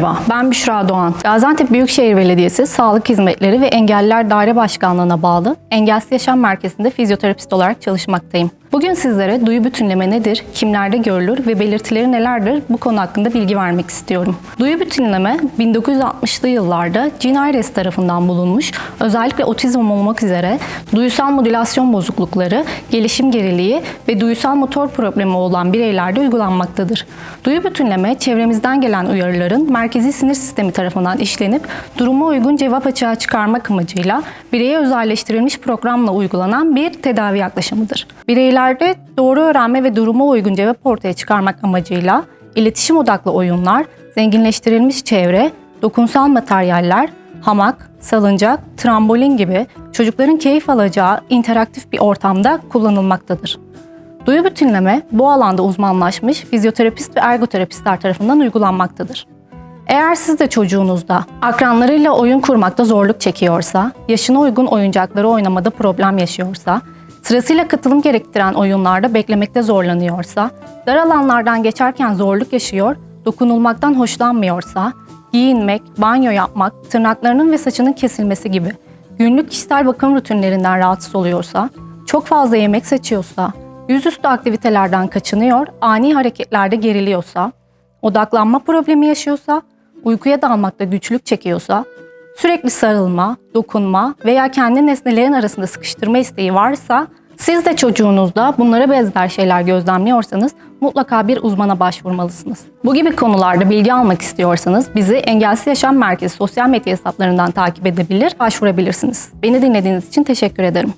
Merhaba, ben Büşra Doğan. Gaziantep Büyükşehir Belediyesi Sağlık Hizmetleri ve Engelliler Daire Başkanlığı'na bağlı Engelsiz Yaşam Merkezi'nde fizyoterapist olarak çalışmaktayım. Bugün sizlere duyu bütünleme nedir, kimlerde görülür ve belirtileri nelerdir bu konu hakkında bilgi vermek istiyorum. Duyu bütünleme 1960'lı yıllarda Jean Ayres tarafından bulunmuş, özellikle otizm olmak üzere duyusal modülasyon bozuklukları, gelişim geriliği ve duyusal motor problemi olan bireylerde uygulanmaktadır. Duyu bütünleme çevremizden gelen uyarıların merkezi sinir sistemi tarafından işlenip duruma uygun cevap açığa çıkarmak amacıyla bireye özelleştirilmiş programla uygulanan bir tedavi yaklaşımıdır. Bireylerde doğru öğrenme ve duruma uygun cevap ortaya çıkarmak amacıyla iletişim odaklı oyunlar, zenginleştirilmiş çevre, dokunsal materyaller, hamak, salıncak, trambolin gibi çocukların keyif alacağı interaktif bir ortamda kullanılmaktadır. Duyu bütünleme bu alanda uzmanlaşmış fizyoterapist ve ergoterapistler tarafından uygulanmaktadır. Eğer siz de çocuğunuzda akranlarıyla oyun kurmakta zorluk çekiyorsa, yaşına uygun oyuncakları oynamada problem yaşıyorsa, sırasıyla katılım gerektiren oyunlarda beklemekte zorlanıyorsa, dar alanlardan geçerken zorluk yaşıyor, dokunulmaktan hoşlanmıyorsa, giyinmek, banyo yapmak, tırnaklarının ve saçının kesilmesi gibi günlük kişisel bakım rutinlerinden rahatsız oluyorsa, çok fazla yemek seçiyorsa, yüzüstü aktivitelerden kaçınıyor, ani hareketlerde geriliyorsa, odaklanma problemi yaşıyorsa, uykuya dalmakta güçlük çekiyorsa, sürekli sarılma, dokunma veya kendi nesnelerin arasında sıkıştırma isteği varsa, siz de çocuğunuzda bunlara benzer şeyler gözlemliyorsanız mutlaka bir uzmana başvurmalısınız. Bu gibi konularda bilgi almak istiyorsanız bizi Engelsiz Yaşam Merkezi sosyal medya hesaplarından takip edebilir, başvurabilirsiniz. Beni dinlediğiniz için teşekkür ederim.